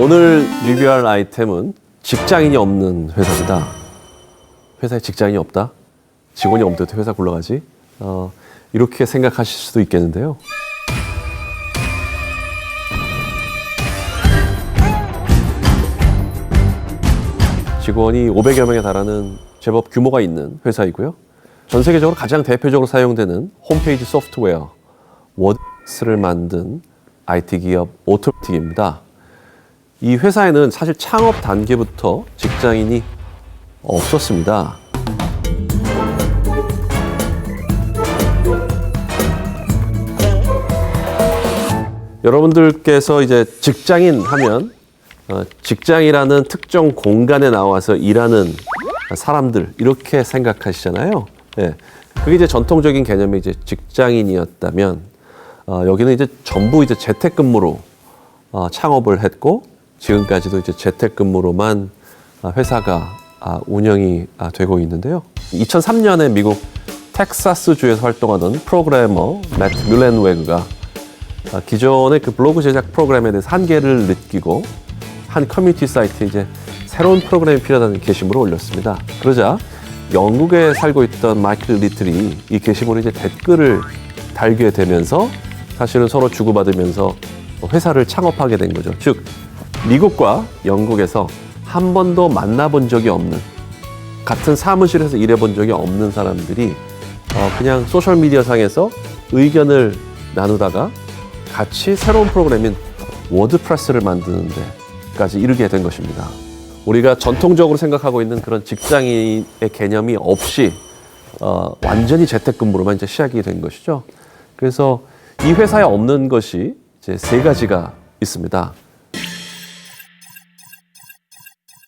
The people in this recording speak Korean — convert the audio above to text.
오늘 리뷰할 아이템은 직장인이 없는 회사입니다. 회사에 직장인이 없다? 직원이 없는데 회사 굴러가지? 어, 이렇게 생각하실 수도 있겠는데요. 직원이 500여 명에 달하는 제법 규모가 있는 회사이고요. 전 세계적으로 가장 대표적으로 사용되는 홈페이지 소프트웨어 워드스를 만든 IT 기업 오토틱입니다. 이 회사에는 사실 창업 단계부터 직장인이 없었습니다. 여러분들께서 이제 직장인 하면 어, 직장이라는 특정 공간에 나와서 일하는 사람들 이렇게 생각하시잖아요. 예. 그게 이제 전통적인 개념이 이제 직장인이었다면 어, 여기는 이제 전부 이제 재택근무로 어, 창업을 했고 지금까지도 이제 재택근무로만 아, 회사가 아, 운영이 아, 되고 있는데요. 2003년에 미국 텍사스 주에서 활동하던 프로그래머 매트 뮬렌웨그가 아, 기존의 그 블로그 제작 프로그램에 대해서 한계를 느끼고 한 커뮤니티 사이트에 이제 새로운 프로그램이 필요하다는 게시물을 올렸습니다. 그러자 영국에 살고 있던 마이클 리틀이 이 게시물에 이제 댓글을 달게 되면서 사실은 서로 주고받으면서 회사를 창업하게 된 거죠. 즉 미국과 영국에서 한 번도 만나본 적이 없는 같은 사무실에서 일해본 적이 없는 사람들이 어, 그냥 소셜 미디어 상에서 의견을 나누다가 같이 새로운 프로그램인 워드프레스를 만드는 데까지 이르게 된 것입니다. 우리가 전통적으로 생각하고 있는 그런 직장인의 개념이 없이 어, 완전히 재택근무로만 이제 시작이 된 것이죠. 그래서 이 회사에 없는 것이 이제 세 가지가 있습니다.